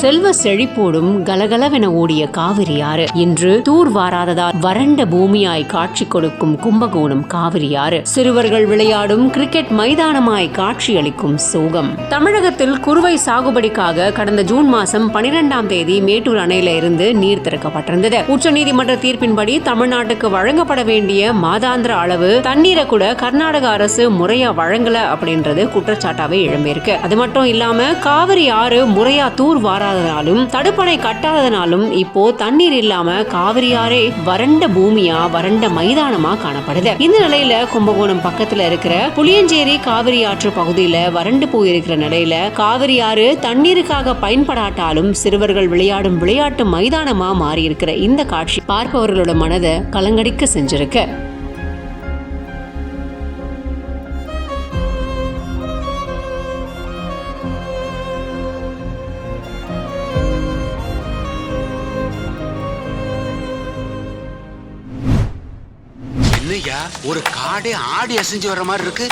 செல்வ செழிப்போடும் கலகலவென ஓடிய காவிரி ஆறு இன்று தூர் வாராததால் வறண்ட பூமியாய் காட்சி கொடுக்கும் கும்பகோணம் காவிரி ஆறு சிறுவர்கள் விளையாடும் கிரிக்கெட் மைதானமாய் காட்சியளிக்கும் சோகம். தமிழகத்தில் குறுவை சாகுபடிக்காக கடந்த ஜூன் மாசம் பனிரெண்டாம் தேதி மேட்டூர் அணையில இருந்து நீர் திறக்கப்பட்டிருந்தது. உச்சநீதிமன்ற தீர்ப்பின்படி தமிழ்நாட்டுக்கு வழங்கப்பட வேண்டிய மாதாந்திர அளவு தண்ணீரை கூட கர்நாடக அரசு முறையா வழங்கல அப்படின்றது குற்றச்சாட்டாவே எழும்பியிருக்கு. அது மட்டும் இல்லாம காவிரி ஆறு முறையா தூர் வாராதனாலும் தடுப்பணை கட்டாதனாலும் இப்போ தண்ணீர் இல்லாம காவிரியாரே வறண்ட பூமியா வறண்ட மைதானமா காணப்படுது. இந்த நிலையில கும்பகோணம் பக்கத்துல இருக்கிற புளியஞ்சேரி காவிரி ஆற்று பகுதியில வறண்டு போயிருக்கிற நிலையில காவிரி ஆறு தண்ணீருக்காக பயன்படாட்டாலும் சிறுவர்கள் விளையாடும் விளையாட்டு மைதானமா மாறி இருக்கிற இந்த காட்சி பார்ப்பவர்களோட மனதை கலங்கடிக்க செஞ்சிருக்கு. என்னய்யா ஒரு காடே ஆடி அசைஞ்சு வர்ற மாதிரி இருக்கு.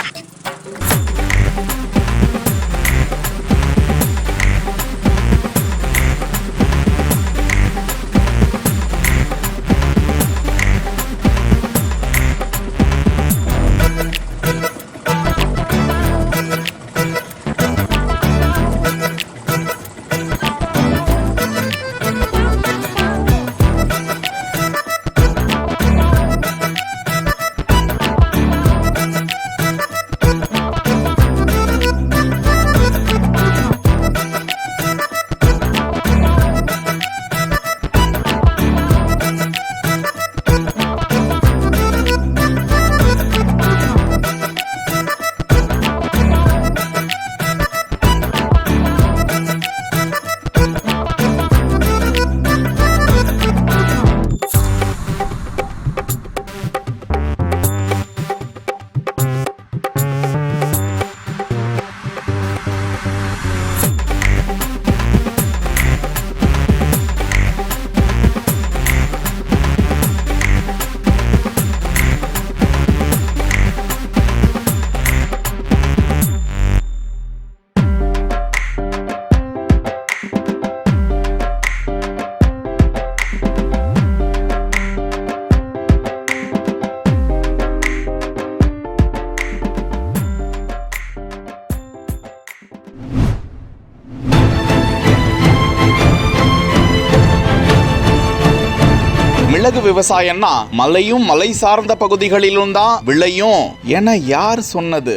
மிளகு விவசாயம்னா மலையும் மலை சார்ந்த பகுதிகளிலும் தான் விளையும் என யார் சொன்னது?